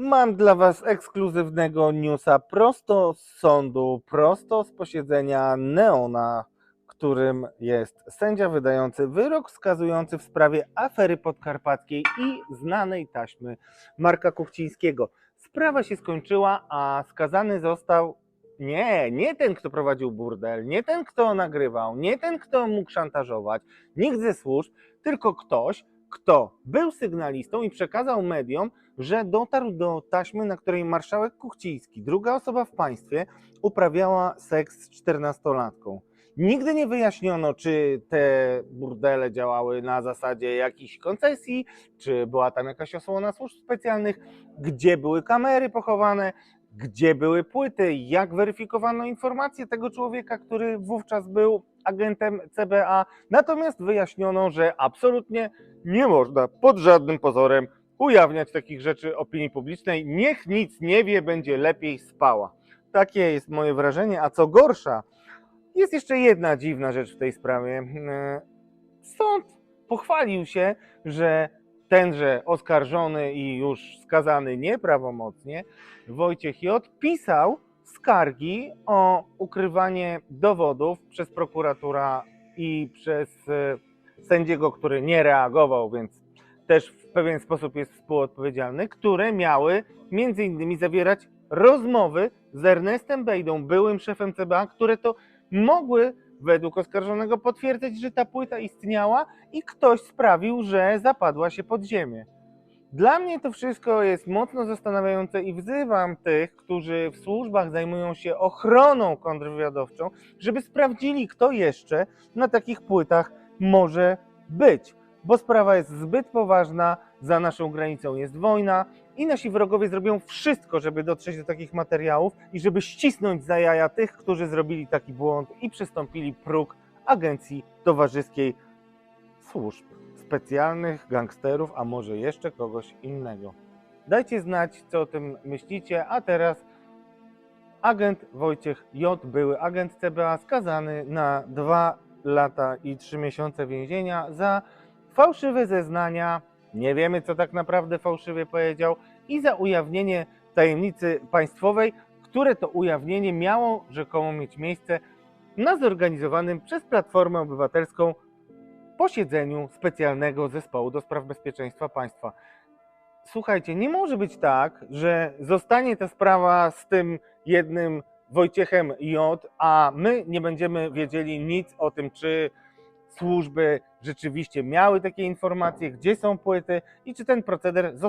Mam dla Was ekskluzywnego newsa prosto z sądu, prosto z posiedzenia Neona, którym jest sędzia wydający wyrok wskazujący w sprawie afery podkarpackiej i znanej taśmy Marka Kuchcińskiego. Sprawa się skończyła, a skazany został nie, nie ten, kto prowadził burdel, nie ten, kto nagrywał, nie ten, kto mógł szantażować, nikt ze służb, tylko ktoś, kto był sygnalistą i przekazał mediom, że dotarł do taśmy, na której marszałek Kuchciński, druga osoba w państwie, uprawiała seks z czternastolatką. Nigdy nie wyjaśniono, czy te burdele działały na zasadzie jakichś koncesji, czy była tam jakaś osłona służb specjalnych, gdzie były kamery pochowane, gdzie były płyty, jak weryfikowano informacje tego człowieka, który wówczas był agentem CBA. Natomiast wyjaśniono, że absolutnie nie można pod żadnym pozorem ujawniać takich rzeczy opinii publicznej. Niech nic nie wie, będzie lepiej spała. Takie jest moje wrażenie. A co gorsza, jest jeszcze jedna dziwna rzecz w tej sprawie. Sąd pochwalił się, że tenże oskarżony i już skazany nieprawomocnie, Wojciech J. pisał skargi o ukrywanie dowodów przez prokuratora i przez e, sędziego, który nie reagował, więc też w pewien sposób jest współodpowiedzialny, które miały między innymi zawierać rozmowy z Ernestem Bejdą, byłym szefem CBA, które to mogły według oskarżonego potwierdzać, że ta płyta istniała i ktoś sprawił, że zapadła się pod ziemię. Dla mnie to wszystko jest mocno zastanawiające i wzywam tych, którzy w służbach zajmują się ochroną kontrwywiadowczą, żeby sprawdzili, kto jeszcze na takich płytach może być. Bo sprawa jest zbyt poważna, za naszą granicą jest wojna i nasi wrogowie zrobią wszystko, żeby dotrzeć do takich materiałów i żeby ścisnąć za jaja tych, którzy zrobili taki błąd i przystąpili próg agencji towarzyskiej służb specjalnych, gangsterów, a może jeszcze kogoś innego. Dajcie znać, co o tym myślicie, a teraz agent Wojciech J., były agent CBA, skazany na dwa lata i trzy miesiące więzienia za fałszywe zeznania, nie wiemy, co tak naprawdę fałszywie powiedział, i za ujawnienie tajemnicy państwowej, które to ujawnienie miało rzekomo mieć miejsce na zorganizowanym przez Platformę Obywatelską posiedzeniu specjalnego zespołu do spraw bezpieczeństwa państwa. Słuchajcie, nie może być tak, że zostanie ta sprawa z tym jednym Wojciechem J., a my nie będziemy wiedzieli nic o tym, czy służby rzeczywiście miały takie informacje, gdzie są płyty i czy ten proceder został